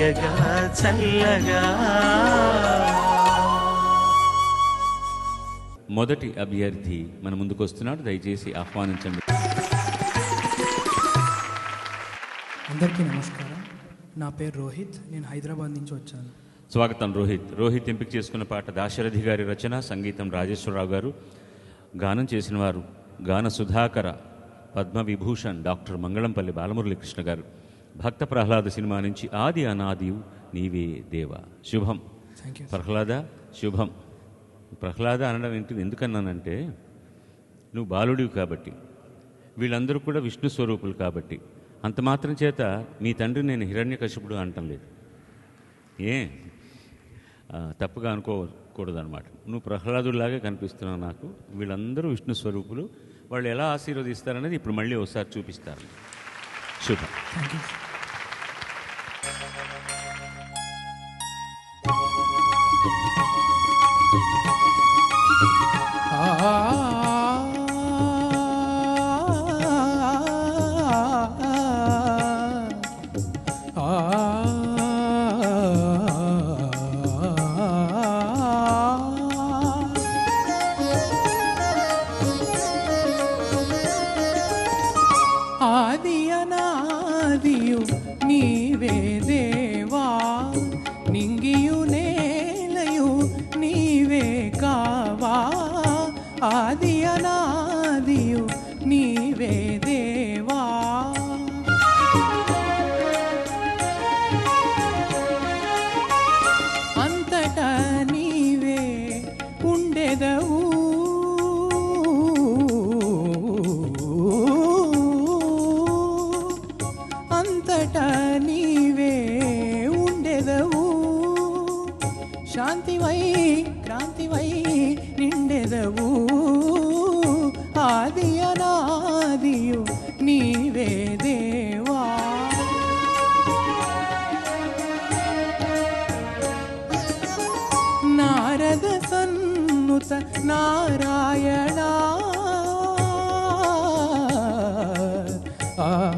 తీయగా చల్లగా. మొదటి అభ్యర్థి మన ముందుకు వస్తున్నాడు. దయచేసి ఆహ్వానించండి. అందరికీ నమస్కారం. నా పేరు రోహిత్. నేను హైదరాబాద్ నుంచి వచ్చాను. స్వాగతం రోహిత్. రోహిత్ ఎంపిక చేసుకున్న పాట దాశరథి గారి రచన సంగీతం రాజేశ్వరరావు గారు. గానం చేసిన వారు గాన సుధాకర పద్మ విభూషణ్ డాక్టర్ మంగళంపల్లి బాలమురళీకృష్ణ గారు. భక్త ప్రహ్లాద సినిమా నుంచి ఆది అనాదియు నీవే దేవ. శుభం. ప్రహ్లాద శుభం. ప్రహ్లాద అనడం ఏంటి ఎందుకన్నానంటే నువ్వు బాలుడివి కాబట్టి వీళ్ళందరూ కూడా విష్ణు స్వరూపులు కాబట్టి అంత మాత్రం చేత మీ తండ్రి నేను హిరణ్యకశిపుడు అంటం లేదు. ఏ? తప్పుగా అనుకోకూడదన్నమాట. నువ్వు ప్రహ్లాదుడిలాగే కనిపిస్తున్నావు నాకు వీళ్ళందరూ విష్ణు స్వరూపులు వాళ్ళు ఎలా ఆశీర్వదిస్తారనేది ఇప్పుడు మళ్ళీ ఒకసారి చూపిస్తారు శుభం. థ్యాంక్ ఆదియు నీవేదే శాంతివై క్రాంతివై నిండెదవు. ఆది అనాదియు నీవే దేవా. నారద సన్నుత నారాయణ. ఆ,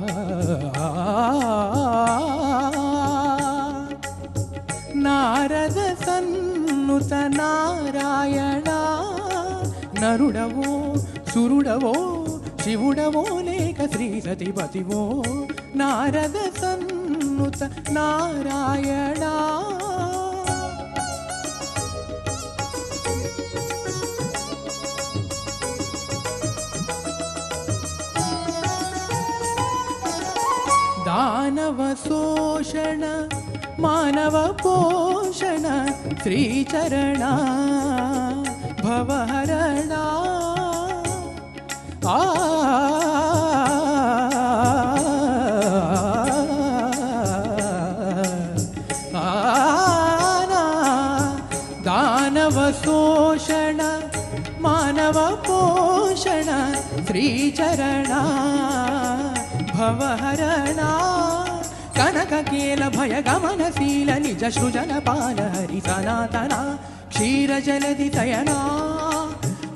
నారద సన్నుత నారాయణ నరుడవో సురుడవో శివుడవో లేక శ్రీ సతిపతివో నారద సన్నుత నారాయణ व मानवपोषण श्रीचरणा भवहरणा आ दानवशोषण मानवपोषण श्रीचरणा भवहरणा శోషణ మానవ పోషణ శ్రీచరణ భవహరణ కనక కేల భయ గమనశీల నిజ సృజన పాల హరి సనాతన క్షీర జలది తయనా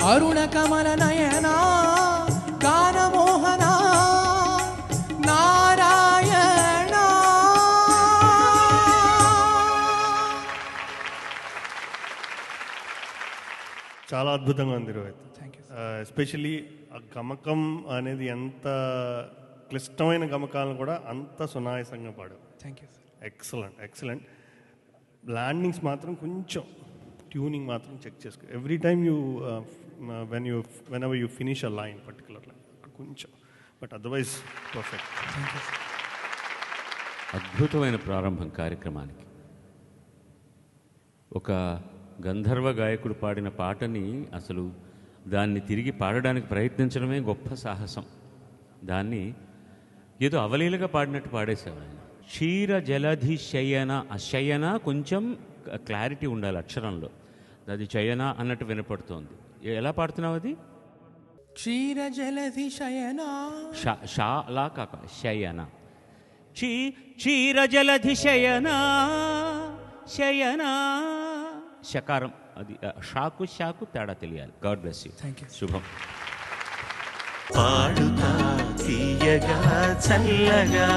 అరుణ కమల నయనా గానమోహన నారాయణ చాలా అద్భుతంగా ఉంది రోహిత్ థ్యాంక్ యూ ఎస్పెషలీ ఆ గమకం అనేది ఎంత క్లిష్టమైన గమకాలను కూడా అంత సునాయాసంగా పాడు thank you sir excellent excellent landings మాత్రం కొంచెం ట్యూనింగ్ మాత్రం చెక్ చేసుకో. Every time you when you whenever you finish a line particular line కొంచెం. బట్ అదర్వైజ్ పర్ఫెక్ట్ అద్భుతమైన ప్రారంభం కార్యక్రమానికి. ఒక గంధర్వ గాయకుడు పాడిన పాటని అసలు దాన్ని తిరిగి పాడడానికి ప్రయత్నించడమే గొప్ప సాహసం. దాన్ని ఏదో అవలీలగా పాడినట్టు పాడేశావు ఆయన. క్షీర జలధి శయన ఆ శయన కొంచెం క్లారిటీ ఉండాలి అక్షరంలో. అది చయన అన్నట్టు వినపడుతోంది. ఎలా పాడుతున్నావు అది? క్షీర జలధి శయనా షా లా కాక శయన. క్షీ క్షీర జలధి శయన. శయన శకారం అది షాకు షాకు తేడా తెలియాలి. God bless you. Thank you శుభం. పాడుతా తీయగా చల్లగా